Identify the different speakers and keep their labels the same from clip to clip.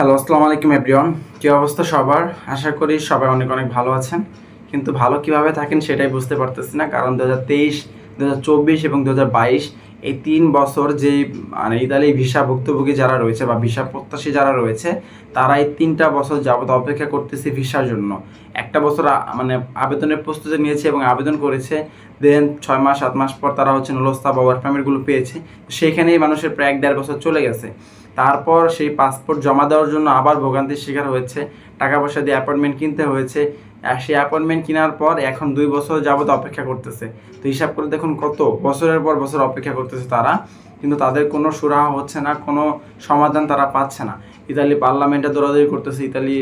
Speaker 1: Hello আসসালামু আলাইকুম everyone কী অবস্থা সবার? আশা করি সবাই অনেক অনেক ভালো আছেন। কিন্তু ভালো কীভাবে থাকেন সেটাই বুঝতে পারতেছি না, কারণ দু হাজার তেইশ দু হাজার চব্বিশ এবং দু হাজার বাইশ এই তিন বছর যে মানে ইতালি ভিসা ভুক্তভোগী যারা রয়েছে বা ভিসা প্রত্যাশী যারা রয়েছে, তারা এই তিনটা বছর যাবত অপেক্ষা করতেছে ভিসার জন্য। একটা বছর মানে আবেদনের প্রস্তুতি নিয়েছে এবং আবেদন করেছে, দেন ছয় মাস, সাত মাস পর তারা হচ্ছে নলস্তা বা ওয়ার্ক পারমিটগুলো পেয়েছে। সেখানেই মানুষের প্রায় এক দেড় বছর চলে গেছে। তারপর সেই পাসপোর্ট জমা দেওয়ার জন্য আবার ভোগান্তির শিকার হয়েছে। টাকা পয়সা দিয়ে অ্যাপয়েন্টমেন্ট কিনতে হয়েছে। আর সেই অ্যাপয়েন্টমেন্ট কেনার পর এখন দুই বছর যাবত অপেক্ষা করতেছে। তো হিসাব করে দেখুন কত বছরের পর বছর অপেক্ষা করতেছে তারা। কিন্তু তাদের কোনো সুরাহা হচ্ছে না, কোনো সমাধান তারা পাচ্ছে না। ইতালি পার্লামেন্টে দৌড়াদৌড়ি করতেছে, ইতালি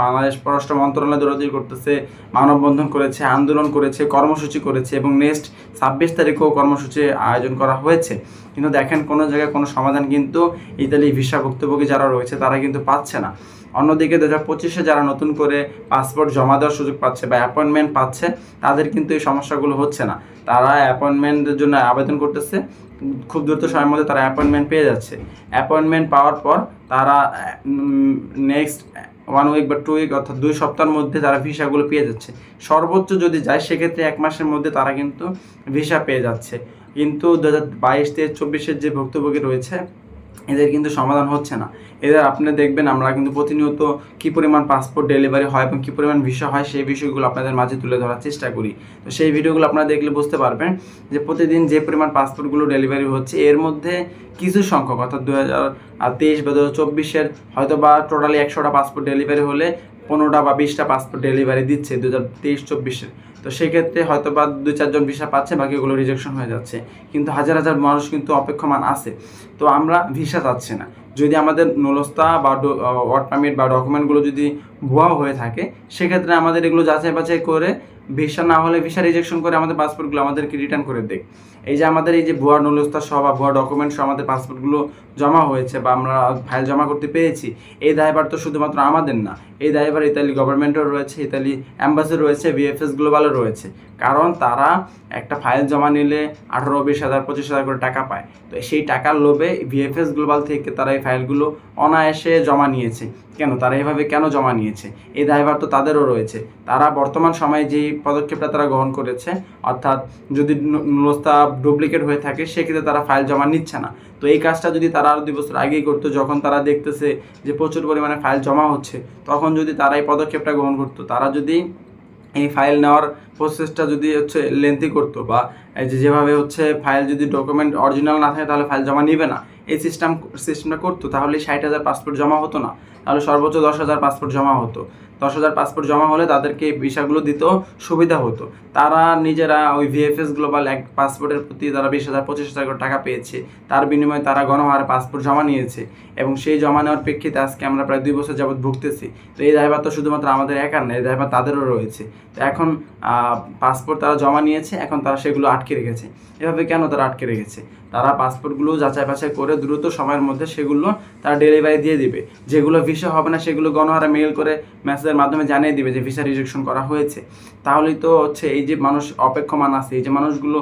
Speaker 1: বাংলাদেশ পররাষ্ট্র মন্ত্রণালয় দৌড়াদৌড়ি করতেছে, মানববন্ধন করেছে, আন্দোলন করেছে, কর্মসূচি করেছে এবং নেক্সট ছাব্বিশ তারিখেও কর্মসূচি আয়োজন করা হয়েছে। কিন্তু দেখেন কোনো জায়গায় কোনো সমাধান কিন্তু ইতালি ভিসা ভুক্তভোগী যারা রয়েছে তারা কিন্তু পাচ্ছে না। অন্যদিকে দু হাজার পঁচিশে যারা নতুন করে পাসপোর্ট জমা দেওয়ার সুযোগ পাচ্ছে বা অ্যাপয়েন্টমেন্ট পাচ্ছে, তাদের কিন্তু এই সমস্যাগুলো হচ্ছে না। তারা অ্যাপয়েন্টমেন্টের জন্য আবেদন করতেছে, খুব দ্রুত সময়ের মধ্যে তারা অ্যাপয়েন্টমেন্ট পেয়ে যাচ্ছে। অ্যাপয়েন্টমেন্ট পাওয়ার পর তারা নেক্সট ওয়ান উইক বা টু উইক অর্থাৎ দুই সপ্তাহের মধ্যে তারা ভিসাগুলো পেয়ে যাচ্ছে। সর্বোচ্চ যদি যায়, সেক্ষেত্রে এক মাসের মধ্যে তারা কিন্তু ভিসা পেয়ে যাচ্ছে। কিন্তু দু হাজার বাইশ থেকে চব্বিশের যে ভুক্তভোগী রয়েছে এদের কিন্তু সমাধান হচ্ছে না। এদের আপনি দেখবেন, আমরা কিন্তু প্রতিনিয়ত কী পরিমাণ পাসপোর্ট ডেলিভারি হয় এবং কী পরিমাণ বিষয় হয়, সেই বিষয়গুলো আপনাদের মাঝে তুলে ধরার চেষ্টা করি। তো সেই ভিডিওগুলো আপনারা দেখলে বুঝতে পারবেন যে প্রতিদিন যে পরিমাণ পাসপোর্টগুলো ডেলিভারি হচ্ছে, এর মধ্যে কিছু সংখ্যক, অর্থাৎ দু হাজার তেইশ বা দু হাজার চব্বিশের হয়তো বা টোটালি একশোটা পাসপোর্ট ডেলিভারি হলে পনেরোটা বা বিশটা পাসপোর্ট ডেলিভারি দিচ্ছে দু হাজার তেইশ, চব্বিশে। তো সেক্ষেত্রে হয়তো বা দু চারজন ভিসা পাচ্ছে, বাকিগুলো রিজেকশন হয়ে যাচ্ছে। কিন্তু হাজার হাজার মানুষ কিন্তু অপেক্ষমান আছে। তো আমরা ভিসা চাচ্ছি না। যদি আমাদের নলস্তা বা ওয়ার্ড পারমিট বা ডকুমেন্টগুলো যদি ভুয়া হয়ে থাকে, সেক্ষেত্রে আমাদের এগুলো যাচাই বাছাই করে ভিসা না হলে ভিসা রিজেকশন করে আমাদের পাসপোর্টগুলো আমাদেরকে রিটার্ন করে দেয়। এই যে আমাদের এই যে ভুয়া নলস্তা সহ বা ভুয়া ডকুমেন্টস আমাদের পাসপোর্টগুলো জমা হয়েছে বা আমরা ফাইল জমা করতে পেরেছি, এই দায়ভার তো শুধুমাত্র আমাদের না, এই দায়ভার ইতালি গভর্নমেন্টও রয়েছে, ইতালি অ্যাম্বাসি রয়েছে বিএফএস গ্লোবালও রয়েছে। কারণ তারা একটা ফাইল জমা নিলে আঠারো, বিশ হাজার, পঁচিশ হাজার করে টাকা পায়। তো সেই টাকার লোভে ভিএফএস গ্লোবাল থেকে তারা এই ফাইলগুলো অনায়াসে জমা নিয়েছে। কেন? তারা এভাবে কেন জমা নিয়েছে? এই দায়ভার তো তাদেরও রয়েছে। তারা বর্তমান সময়ে যেই পদক্ষেপটা তারা গ্রহণ করেছে। অর্থাৎ যদি নুলস্তা ডুপ্লিকেট হয়ে থাকে, সেক্ষেত্রে তারা ফাইল জমা নিচ্ছে না। তো এই কাজটা যদি তারা আরও দুই বছর আগেই করতো, যখন তারা দেখতেছে যে প্রচুর পরিমাণে ফাইল জমা হচ্ছে, তখন যদি তারা এই পদক্ষেপটা গ্রহণ করতো, তারা যদি এই ফাইল নেওয়ার প্রসেসটা যদি হচ্ছে লেন্থি করতো বা যেভাবে হচ্ছে ফাইল যদি ডকুমেন্ট অরিজিনাল না থাকে, তাহলে ফাইল জমা নিবে না। এই সিস্টেম সিস্টেমটা করতো, তাহলে ষাট হাজার পাসপোর্ট জমা হতো না। তাহলে সর্বোচ্চ দশ হাজার পাসপোর্ট জমা হতো। দশ হাজার পাসপোর্ট জমা হলে তাদেরকে এই ভিসাগুলো দিতেও সুবিধা হতো। তারা নিজেরা ওই ভিএফএস গ্লোবাল এক পাসপোর্টের প্রতি তারা বিশ হাজার, পঁচিশ হাজার করে টাকা পেয়েছে। তার বিনিময়ে তারা গণহারে পাসপোর্ট জমা নিয়েছে। এবং সেই জমা নেওয়ার প্রেক্ষিতে আজকে আমরা প্রায় দুই বছর যাবৎ ভুগতেছি। তো এই দায়ভার তো শুধুমাত্র আমাদের একার না, এই দায়ভার তাদেরও রয়েছে। তো এখন পাসপোর্ট তারা জমা নিয়েছে, এখন তারা সেগুলো আটকে রেখেছে। এভাবে কেন তারা আটকে রেখেছে? তারা পাসপোর্টগুলো যাচাই বাছাই করে দ্রুত সময়ের মধ্যে সেগুলো তারা ডেলিভারি দিয়ে দিবে। যেগুলো ভিসা হবে না, সেগুলো গণহারে মেল করে মেসেজের মাধ্যমে জানিয়ে দিবে যে ভিসা রিজেকশন করা হয়েছে। তাহলেই তো হচ্ছে এই যে মানুষ অপেক্ষমান আছে, এই যে মানুষগুলো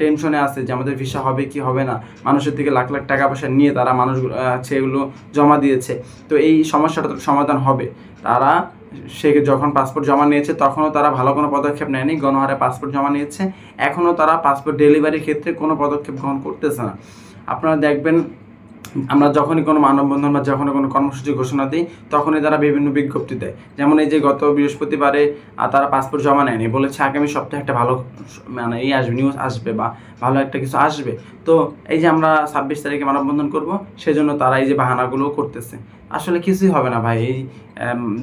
Speaker 1: টেনশনে আছে যে আমাদের ভিসা হবে কি হবে না, মানুষের থেকে লাখ লাখ টাকা পয়সা নিয়ে তারা মানুষগুলো সেগুলো জমা দিয়েছে। তো এই সমস্যাটা তো সমাধান হবে। তারা সে যখন পাসপোর্ট জমা নিয়েছে, তখনও তারা ভালো কোনো পদক্ষেপ নেয়নি, গণহারে পাসপোর্ট জমা নিয়েছে। এখনও তারা পাসপোর্ট ডেলিভারির ক্ষেত্রে কোনো পদক্ষেপ গ্রহণ করতেছে না। আপনারা দেখবেন, আমরা যখনই কোনো মানববন্ধন বা যখনই কোনো কর্মসূচি ঘোষণা দিই, তখনই তারা বিভিন্ন বিজ্ঞপ্তি দেয়। যেমন এই যে গত বৃহস্পতিবারে তারা পাসপোর্ট জমা নেয়নি, বলেছে আগামী সপ্তাহে একটা ভালো মানে এই আসবে নিউজ আসবে বা ভালো একটা কিছু আসবে। তো এই যে আমরা ছাব্বিশ তারিখে মানববন্ধন করব, সেজন্য তারা এই যে বাহানাগুলো করতেছে। আসলে কিছুই হবে না ভাই। এই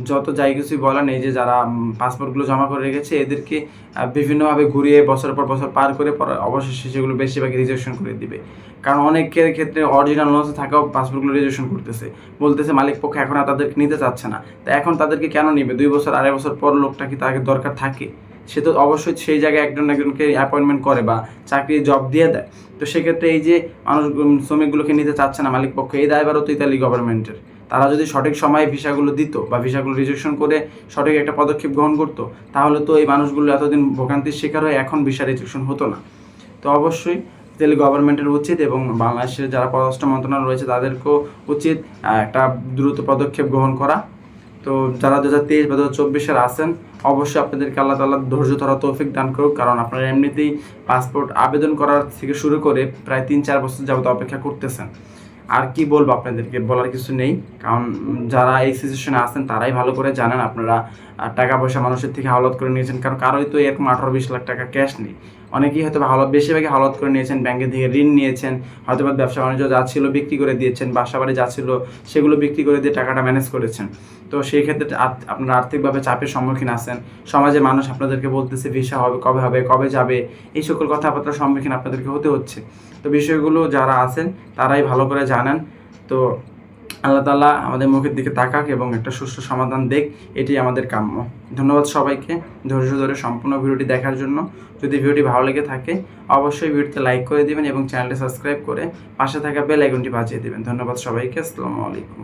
Speaker 1: যত যাই কিছুই বলেন এই যে যারা পাসপোর্টগুলো জমা করে রেখেছে, এদেরকে বিভিন্নভাবে ঘুরিয়ে বছর পর বছর পার করে পরে অবশেষে সেগুলো বেশিরভাগ রিজেকশন করে দিবে। কারণ অনেকের ক্ষেত্রে অরিজিনাল নোটস থাকাও পাসপোর্টগুলো রিজেকশন করতেছে। বলতেছে মালিক পক্ষ এখন আর তাদেরকে নিতে চাচ্ছে না। তা এখন তাদেরকে কেন নিবে? দুই বছর, আড়াই বছর পর লোকটা কি তাকে দরকার থাকে? সে তো অবশ্যই সেই জায়গায় একজন একজনকে অ্যাপয়েন্টমেন্ট করে বা চাকরি জব দিয়ে দেয়। তো সেক্ষেত্রে এই যে মানুষ শ্রমিকগুলোকে নিতে চাচ্ছে না মালিক পক্ষ, এই দায়ভারও তো ইতালি গভর্নমেন্টের তারা যদি সঠিক সময়ে ভিসাগুলো দিত বা ভিসাগুলো রিজেকশন করে সঠিক একটা পদক্ষেপ গ্রহণ করতো, তাহলে তো এই মানুষগুলো এতদিন ভোগান্তির শিকার হয়ে এখন ভিসা রিজেকশন হতো না। তো অবশ্যই তাহলে গভর্নমেন্টের উচিত এবং বাংলাদেশের যারা পররাষ্ট্র মন্ত্রণালয় রয়েছে তাদেরকেও উচিত একটা দ্রুত পদক্ষেপ গ্রহণ করা। তো যারা দু হাজার তেইশ বা দু হাজার চব্বিশের আছেন অবশ্যই আপনাদেরকে আল্লাহ তাল্লাহ ধৈর্য ধরা তৌফিক দান করুক। কারণ আপনারা এমনিতেই পাসপোর্ট আবেদন করার থেকে শুরু করে প্রায় তিন চার বছর যাবত অপেক্ষা করতেছেন। আর কি বলব আপনাদেরকে? বলার কিছু নেই। কারণ যারা এই সিচুয়েশনে আছেন, তারাই ভালো করে জানেন আপনারা টাকা পয়সা মানুষের থেকে হাওলাত করে নিয়েছেন। কারণ কারোই তো এরকম আঠারো বিশ লাখ টাকা ক্যাশ নেই। অনেকেই হয়তো বা হাওলাত বেশিরভাগই হাওলাত করে নিয়েছেন, ব্যাংকে থেকে ঋণ নিয়েছেন হয়তো বা ব্যবসা বাণিজ্য যা ছিল বিক্রি করে দিয়েছেন, বাসা বাড়ি যা ছিল সেগুলো বিক্রি করে দিয়ে টাকাটা ম্যানেজ করেছেন। তো সেই ক্ষেত্রে আপনারা আর্থিকভাবে চাপের সম্মুখীন আছেন। সমাজে মানুষ আপনাদেরকে বলতেছে, ভিসা হবে, কবে হবে, কবে যাবে? এই সকল কথাবার্তার সম্মুখীন আপনাদেরকে হতে হচ্ছে। তো বিষয়গুলো যারা আছেন, তারাই ভালো করে জানেন। তো আল্লাহ তালা আমাদের মুখের দিকে তাকাক এবং একটা সুষ্ঠু সমাধান দেখ এটি আমাদের কাম্য। ধন্যবাদ সবাইকে ধৈর্য ধরে সম্পূর্ণ ভিডিওটি দেখার জন্য। যদি ভিডিওটি ভালো লেগে থাকে, অবশ্যই ভিডিওতে লাইক করে দিবেন এবং চ্যানেলটি সাবস্ক্রাইব করে পাশে থাকা বেল আইকনটি বাজিয়ে দেবেন। ধন্যবাদ সবাইকে, আসসালামু আলাইকুম।